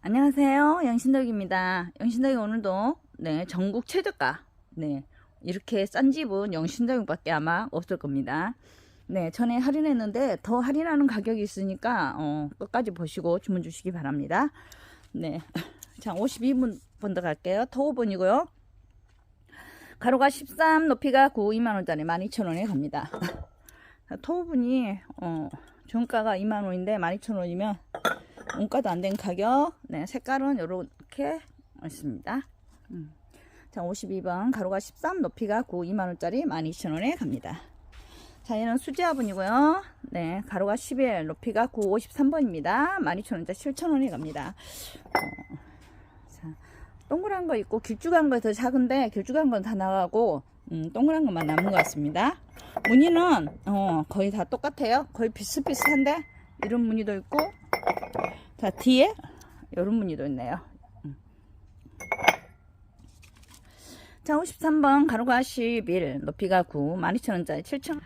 안녕하세요. 영신덕입니다. 영신덕이 오늘도 네 전국 최저가 네 이렇게 싼 집은 영신덕밖에 아마 없을 겁니다. 네 전에 할인했는데 더 할인하는 가격이 있으니까 어, 끝까지 보시고 주문 주시기 바랍니다. 네, 자 52분 번더 갈게요. 터오분이고요. 가로가 13, 높이가 9, 2만원짜리 12,000원에 갑니다. 토분이 어, 정가가 2만원인데 12,000원이면 원가도 안 된 가격. 네, 색깔은 이렇게 있습니다. 음. 자, 52번 가로가 13, 높이가 9, 2만원짜리 12,000원에 갑니다. 자, 얘는 수지화분이고요. 네, 가로가 11, 높이가 9, 53번입니다. 12,000원짜리 7,000원에 갑니다. 어, 자, 동그란 거 있고 길쭉한 거 더 작은데 길쭉한 건 다 나가고 음, 동그란 것만 남은 것 같습니다. 무늬는 어, 거의 다 똑같아요. 거의 비슷비슷한데 이런 무늬도 있고 자 뒤에 이런 무늬도 있네요. 음. 자 53번 가로가 11 높이가 9 12,000원짜리 7,000원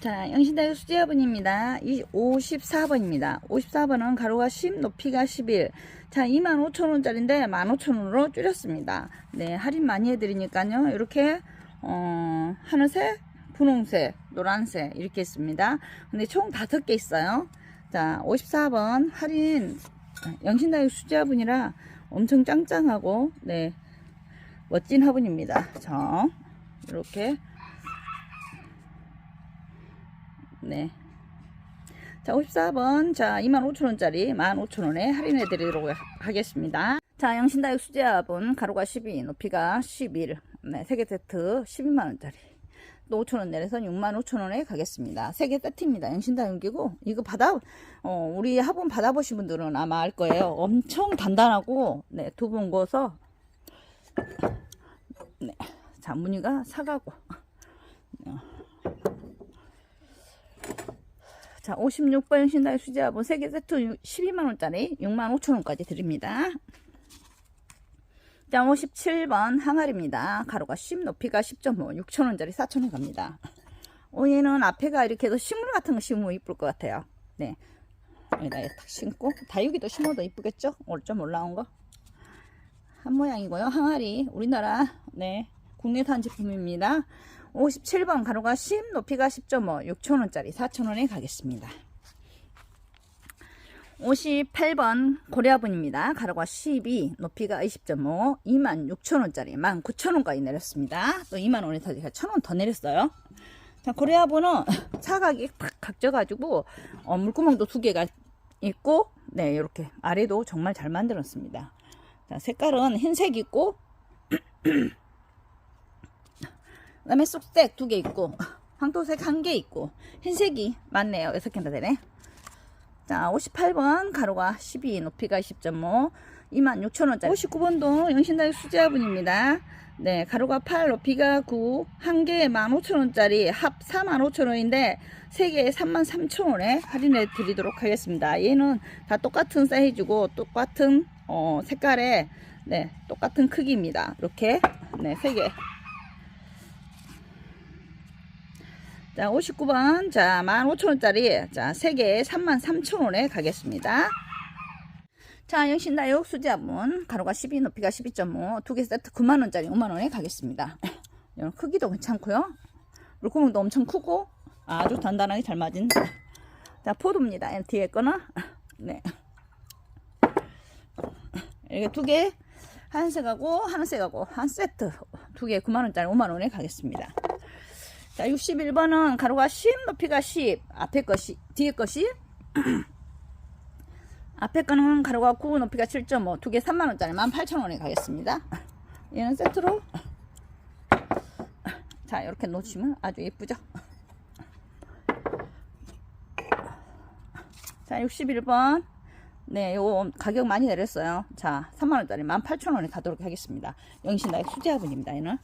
자 영신대교 수지화분입니다. 54번입니다. 54번은 가로가 10 높이가 11 자 25,000원짜리인데 15,000원으로 줄였습니다. 네 할인 많이 해드리니까요. 이렇게 어, 하늘색 분홍색, 노란색 이렇게 있습니다. 근데 총 다섯 개 있어요. 자, 54번 할인 영신다육 수자분이라 엄청 짱짱하고 네 멋진 화분입니다. 저 이렇게 네. 자, 54번 자 25,000원짜리 15,000원에 할인해 드리도록 하겠습니다. 자, 영신다육 수제화분 가로가 12, 높이가 11, 네, 3개 세트 12만원짜리. 또 5천원 내려서 6만 5천원에 가겠습니다. 세 개 세트입니다. 영신다육이고 이거 받아 어, 우리 화분 받아보신 분들은 아마 알 거예요. 엄청 단단하고 네, 두번 구워서 네, 자 무늬가 사가고 자 56번 영신다육 수제화분 3개 세트 12만원짜리 6만 5천원까지 드립니다. 자, 57번 항아리입니다. 가로가 10, 높이가 10.5, 6천원짜리 4천원 갑니다. 어, 얘는 앞에가 이렇게 해서 식물 같은 거 심으면 이쁠 것 같아요. 네. 여기다 탁 심고, 다육이도 심어도 이쁘겠죠? 오늘 좀 올라온 거. 한 모양이고요. 항아리, 우리나라, 네. 국내산 제품입니다. 57번 가로가 10, 높이가 10.5, 6천원짜리 4천원에 가겠습니다. 58번 고려분입니다. 가로가 12, 높이가 20.5, 26,000원짜리 19,000원까지 내렸습니다. 또 2만원에서 제가 1,000원 더 내렸어요. 자, 고려분은 사각이 탁 각져가지고 어, 물구멍도 두 개가 있고 네 이렇게 아래도 정말 잘 만들었습니다. 자, 색깔은 흰색 있고 그 다음에 쑥색 두 개 있고 황토색 한 개 있고 흰색이 많네요. 여섯 개나 되네. 자, 58번 가로가 12, 높이가 20.5, 26,000원짜리. 59번도 영신다육 수제화분입니다. 네, 가로가 8, 높이가 9, 한 개에 15,000원짜리 합 45,000원인데 세 개에 33,000원에 할인해 드리도록 하겠습니다. 얘는 다 똑같은 사이즈고 똑같은 어, 색깔에 네, 똑같은 크기입니다. 이렇게 네, 세 개. 자, 59번. 자, 15,000원짜리. 자, 3개에 33,000원에 가겠습니다. 자, 영신다육 수제화분. 가로가 12, 높이가 12.5. 두 개 세트 9만원짜리 5만원에 가겠습니다. 이런 크기도 괜찮고요. 물구멍도 엄청 크고 아주 단단하게 잘 맞은. 자, 포도입니다. 뒤에 거는. 네. 이렇게 두 개. 한색하고 하늘색하고 한 세트 두 개 9만원짜리 5만원에 가겠습니다. 자, 61번은 가로가 10, 높이가 10. 앞에 것이, 뒤에 것이. 앞에 거는 가로가 9, 높이가 7.5. 두 개 3만원짜리 18,000원에 가겠습니다. 얘는 세트로. 자, 이렇게 놓치면 아주 예쁘죠? 자, 61번. 네, 요 가격 많이 내렸어요. 자, 3만원짜리 18,000원에 가도록 하겠습니다. 영신나의 수제화분입니다, 얘는.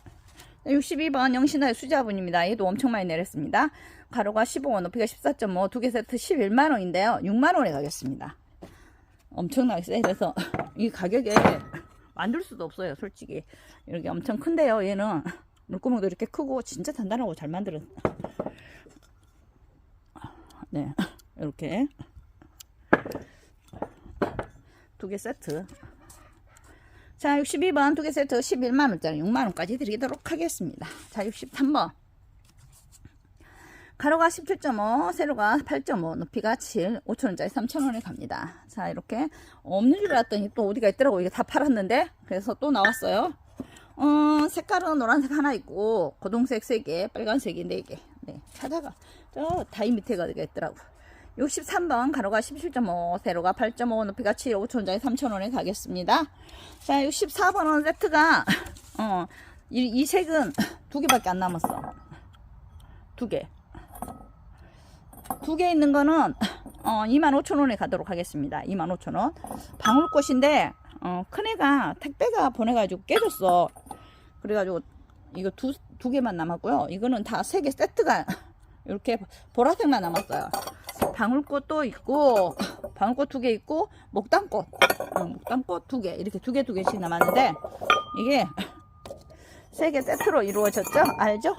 62번 영신아의 수자분입니다. 얘도 엄청 많이 내렸습니다. 가로가 15원, 높이가 14.5, 두 개 세트 11만원인데요. 6만원에 가겠습니다. 엄청나게 세서 이 가격에 만들 수도 없어요, 솔직히. 이렇게 엄청 큰데요, 얘는. 물구멍도 이렇게 크고 진짜 단단하고 잘 만들었. 네, 이렇게 두 개 세트 자, 62번 두 개 세트 11만원짜리 6만원까지 드리도록 하겠습니다. 자, 63번. 가로가 17.5, 세로가 8.5, 높이가 7, 5천원짜리 3천원에 갑니다. 자, 이렇게 없는 줄 알았더니 또 어디가 있더라고. 이게 다 팔았는데. 그래서 또 나왔어요. 어, 색깔은 노란색 하나 있고, 고동색 3개, 빨간색이 4개. 네, 찾아가. 저 다이 밑에가 있더라고. 63번 가로가 17.5, 세로가 8.5, 높이가 7, 5천원짜리 3천원에 가겠습니다. 자, 64번은 세트가, 어, 이, 이 색은 두 개밖에 안 남았어. 두 개. 두 개 있는 거는, 어, 25,000원에 가도록 하겠습니다. 25,000원. 방울꽃인데, 어, 큰애가 택배가 보내가지고 깨졌어. 그래가지고, 이거 두, 두 개만 남았고요. 이거는 다 세 개 세트가, 이렇게 보라색만 남았어요. 방울꽃 도 있고 방울꽃 두 개 있고 목단꽃. 어, 목단꽃 두 개. 이렇게 두 개 두 개씩 남았는데 이게 세 개 세트로 이루어졌죠? 알죠?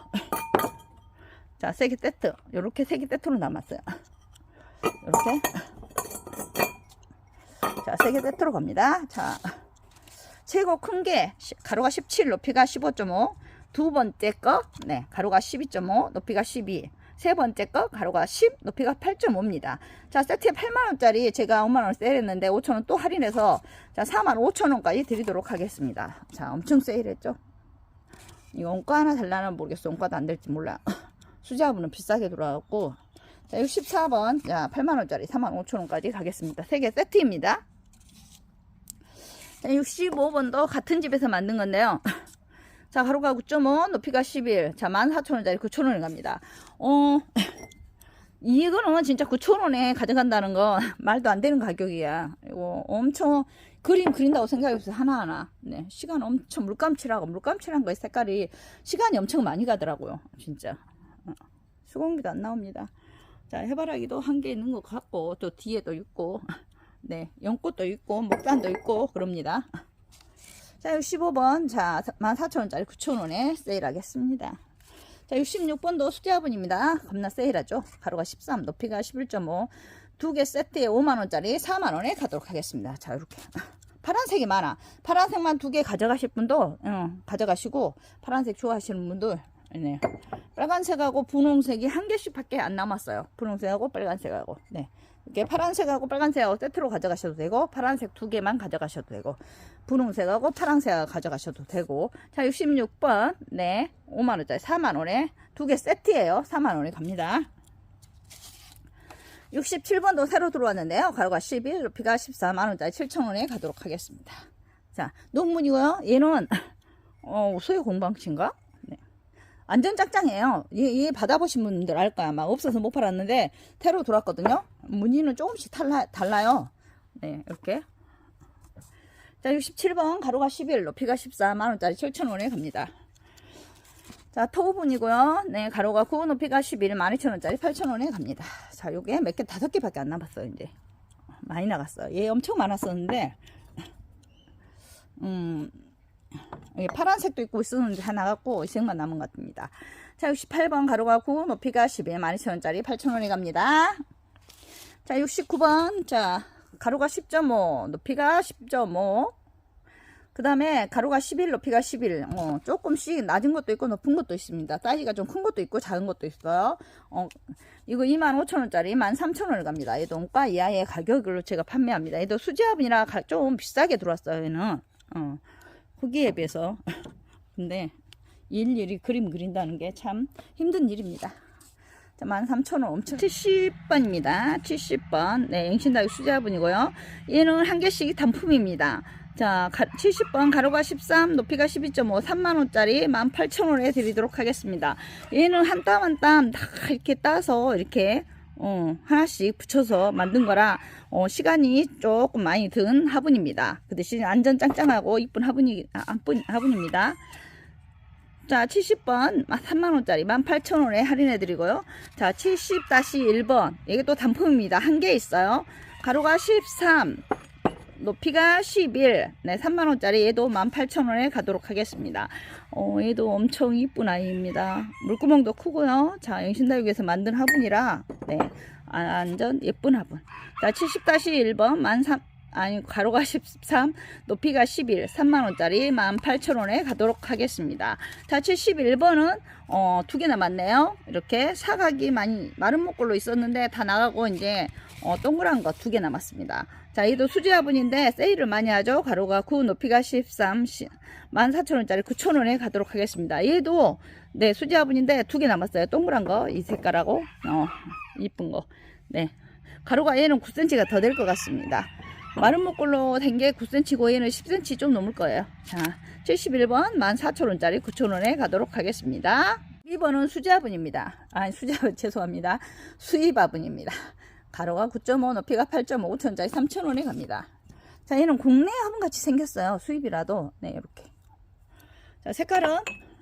자 세 개 세트. 이렇게 세 개 세트로 남았어요. 이렇게. 자 세 개 세트로 갑니다. 자 최고 큰 게 가로가 17 높이가 15.5 두 번째 거 네 가로가 12.5 높이가 12 세 번째 거 가로가 10 높이가 8.5입니다. 자 세트에 8만원짜리 제가 5만원 세일했는데 5천원 또 할인해서 자 4만 5천원까지 드리도록 하겠습니다. 자 엄청 세일했죠? 이거 원가 하나 달라나 모르겠어. 원가도 안 될지 몰라. 수자분은 비싸게 들어왔고. 자 64번. 자 8만원짜리 4만 5천원까지 가겠습니다. 3개 세트입니다. 자 65번도 같은 집에서 만든 건데요 자, 가로가 9.5, 높이가 11. 자, 14,000원짜리 9,000원에 갑니다. 어, 이거는 진짜 9,000원에 가져간다는 거 말도 안 되는 가격이야. 이거 엄청 그림 그린다고 생각해보세요. 하나하나. 네. 시간 엄청 물감칠하고 물감칠한 거에 색깔이 시간이 엄청 많이 가더라고요. 진짜. 어, 수공비도 안 나옵니다. 자, 해바라기도 한 개 있는 것 같고, 또 뒤에도 있고, 네. 연꽃도 있고, 목단도 있고, 그럽니다. 자, 65번. 자, 14,000원짜리 9,000원에 세일하겠습니다. 자, 66번도 수제화분입니다. 겁나 세일하죠. 가로가 13, 높이가 11.5. 두 개 세트에 5만원짜리 4만원에 가도록 하겠습니다. 자, 이렇게. 파란색이 많아. 파란색만 두 개 가져가실 분도, 응, 가져가시고, 파란색 좋아하시는 분들, 네. 빨간색하고 분홍색이 한 개씩 밖에 안 남았어요. 분홍색하고 빨간색하고. 네. 이렇게 파란색하고 빨간색하고 세트로 가져가셔도 되고 파란색 두 개만 가져가셔도 되고 분홍색하고 파란색하고 가져가셔도 되고. 자 66번. 네. 5만원짜리 4만원에 두 개 세트예요. 4만원에 갑니다. 67번도 새로 들어왔는데요. 가로가 11 높이가 14만원짜리 7천원에 가도록 하겠습니다. 자 농문이고요. 얘는 어 소유 공방치인가 완전 짝짱해요. 얘, 얘 받아보신 분들 알 거야. 막 없어서 못 팔았는데 테로 돌았거든요. 무늬는 조금씩 달라, 달라요. 네, 이렇게. 자, 67번 가로가 11, 높이가 14만원짜리 7천원에 갑니다. 자, 토우분이고요. 네, 가로가 9, 높이가 11, 12,000원짜리 8천원에 갑니다. 자, 요게 몇 개, 다섯 개밖에 안 남았어요, 이제. 많이 나갔어요. 얘 엄청 많았었는데, 음, 파란색도 있고 있었는데 다 나갔고 이 색만 남은 것 같습니다. 자 68번 가로가 9 높이가 11 12,000원짜리 8,000원에 갑니다. 자 69번 자 가로가 10.5 높이가 10.5 그 다음에 가로가 11 높이가 11 어, 조금씩 낮은 것도 있고 높은 것도 있습니다. 사이즈가 좀 큰 것도 있고 작은 것도 있어요. 어, 이거 25,000원짜리 13,000원을 갑니다. 얘도 원가 이하의 가격으로 제가 판매합니다. 얘도 수지화분이라 좀 비싸게 들어왔어요. 얘는 어. 후기에 비해서. 근데 일일이 그림 그린다는 게 참 힘든 일입니다. 자, 13,000원 엄청. 70번입니다. 70번. 네 앵신다육 수제화분이고요. 얘는 한 개씩 단품입니다. 자 70번 가로가 13 높이가 12.5 3만원짜리 18,000원에 드리도록 하겠습니다. 얘는 한 땀 한 땀 다 이렇게 따서 이렇게 어, 하나씩 붙여서 만든 거라 어, 시간이 조금 많이 든 화분입니다. 그 대신 안전 짱짱하고 이쁜 화분이 아, 화분입니다. 자 70번 3만원짜리 18,000원에 할인해 드리고요. 자 70-1번 이게 또 단품입니다. 한 개 있어요. 가로가 13 높이가 11 네 3만원짜리 얘도 18,000원에 가도록 하겠습니다. 어, 얘도 엄청 이쁜 아이입니다. 물구멍도 크고요. 자 영신다육에서 만든 화분이라 네 완전 예쁜 화분. 자 70-1번 13 아니 가로가 13, 높이가 11, 3만원짜리 18,000원에 가도록 하겠습니다. 자, 71번은 어, 두 개 남았네요. 이렇게 사각이 많이 마른 목걸로 있었는데 다 나가고 이제 어, 동그란 거 두 개 남았습니다. 자, 얘도 수지 화분인데 세일을 많이 하죠. 가로가 9, 높이가 13, 14,000원짜리 9,000원에 가도록 하겠습니다. 얘도 네, 수지 화분인데 두 개 남았어요. 동그란 거, 이 색깔하고 어, 이쁜 거. 네. 가로가 얘는 9cm가 더 될 것 같습니다. 마른 목걸로 된 게 9cm고 얘는 10cm 좀 넘을 거예요. 자, 71번 14,000원짜리 9,000원에 가도록 하겠습니다. 2번은 수지화분입니다. 아니, 수지화분 죄송합니다. 수입화분입니다. 가로가 9.5, 높이가 8.5, 5천원짜리 3,000원에 갑니다. 자, 얘는 국내 화분 같이 생겼어요. 수입이라도. 네, 이렇게. 자, 색깔은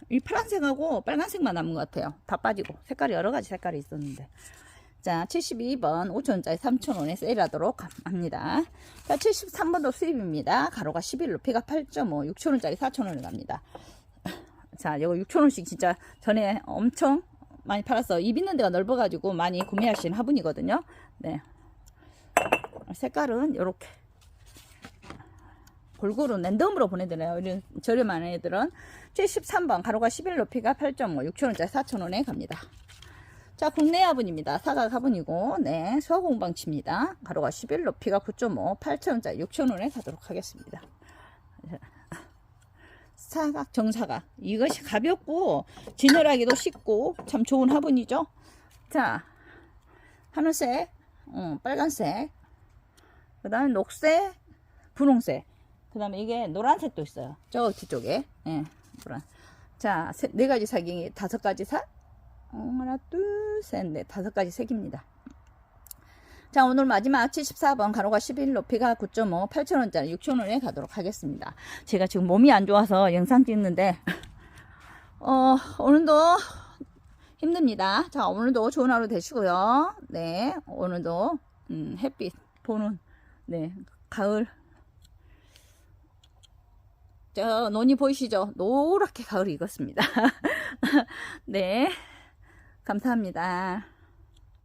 이 파란색하고 빨간색만 남은 것 같아요. 다 빠지고. 색깔이 여러 가지 색깔이 있었는데. 자, 72번 5천원짜리 3천원에 세일하도록 합니다. 자, 73번도 수입입니다. 가로가 11, 높이가 8.5, 6천원짜리 4천원에 갑니다. 자, 이거 6천원씩 진짜 전에 엄청 많이 팔았어. 입 있는 데가 넓어 가지고 많이 구매하신 화분이거든요. 네. 색깔은 이렇게 골고루 랜덤으로 보내드려요. 이런 저렴한 애들은 73번 가로가 11, 높이가 8.5, 6천원짜리 4천원에 갑니다. 자, 국내 화분입니다. 사각 화분이고, 네, 소공방치입니다. 가로가 11, 높이가 9.5, 8,000원짜리 6,000원에 가도록 하겠습니다. 사각, 정사각. 이것이 가볍고, 진열하기도 쉽고, 참 좋은 화분이죠. 자, 하늘색, 어, 빨간색, 그 다음에 녹색, 분홍색, 그 다음에 이게 노란색도 있어요. 저 뒤쪽에, 예, 노란. 자, 세- 네 가지 사경이 다섯 가지 사, 어, 하나, 둘, 셋, 넷, 다섯 가지 색입니다. 자, 오늘 마지막 74번 가로가 11, 높이가 9.5, 8,000원짜리 6,000원에 가도록 하겠습니다. 제가 지금 몸이 안 좋아서 영상 찍는데, 어, 오늘도 힘듭니다. 자, 오늘도 좋은 하루 되시고요. 네, 오늘도, 음, 햇빛 보는, 네, 가을. 저, 논이 보이시죠? 노랗게 가을이 익었습니다. 네. 감사합니다.